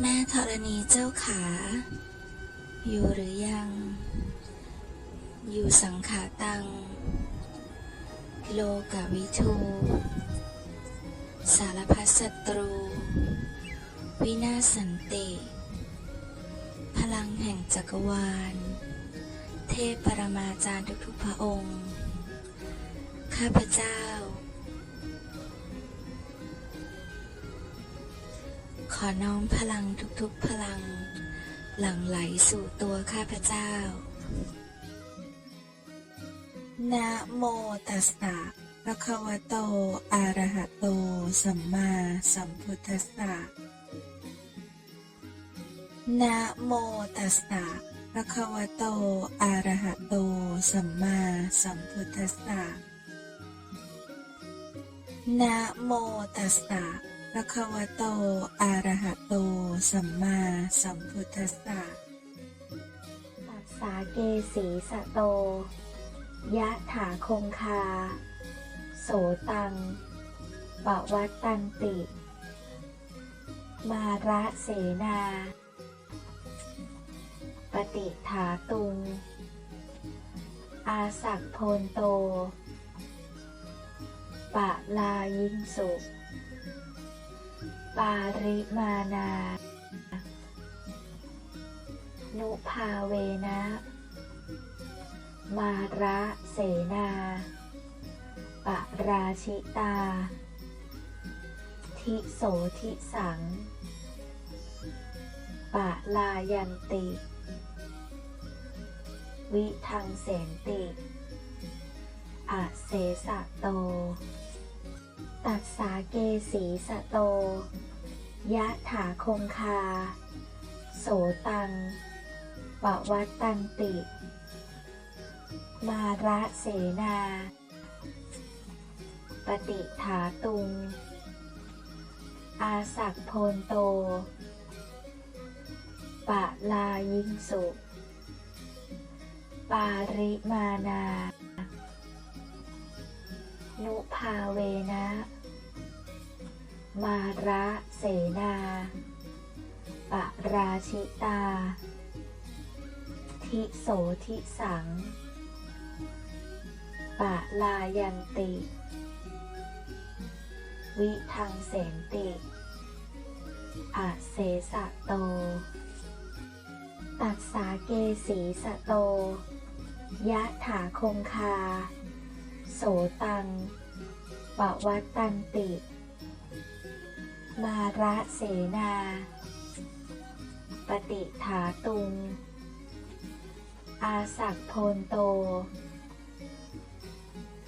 แม่ธรณีเจ้าขา อยู่หรือยัง อยู่สังขาตัง โลกาวิทูสารพัดศัตรู วินาสันติ พลังแห่งจักรวาล เทพปรมาจารย์ทุกๆพระองค์ ข้าพเจ้า ขอน้อมพลังทุกๆพลัง หลั่งไหลสู่ตัวข้าพเจ้า นะโมตัสสะภะคะวะโต อะระหะโต สัมมาสัมพุทธัสสะ นะโมตัสสะภะคะวะโต อะระหะโต สัมมาสัมพุทธัสสะ นะโมตัสสะ ภะควโต อะระหะโต สัมมาสัมพุทธัสสะตัสสาเกสีสะโต ยะถาคงคา โสตังปวัตตันติ มาระเสนา ปฏิถาตุง อาสักโพนโต ปะลายิงสุ ปาริมานา นุภาเวนะ มาระเสนาปะราชิตา ทิโสทิสังปะลายันติ วิทังเสนติอะเสสะโต ตัสสาเกสีสโต ยะถาคงคา โสตังปวัตตันติ มาระเสนา ปฏิถาตุง อาสักโพนโต ปะลายิงสุ ปาริมานานุภาเวนะ มาระเสนาปะราชิตา ทิโสทิสัง ปะลายันติ วิทังเสนติอะเสสะโต ตัสสาเกสีสะโต ยะถาคงคา โสตังปะวัตตันติ มาระเสนา ปฏิถาตุง อาสักโพนโต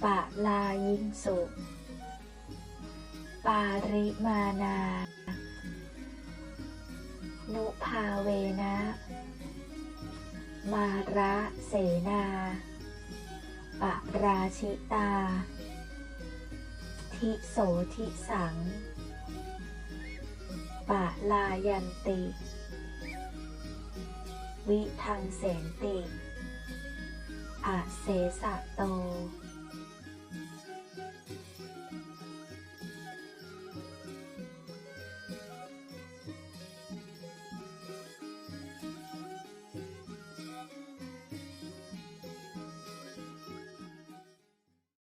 ปะลายิงสุ ปาริมานา นุภาเวนะ มาระเสนาปะราชิตา ทิโสทิสัง ปะลายันติ วิทังเสนติ อาเสสะโต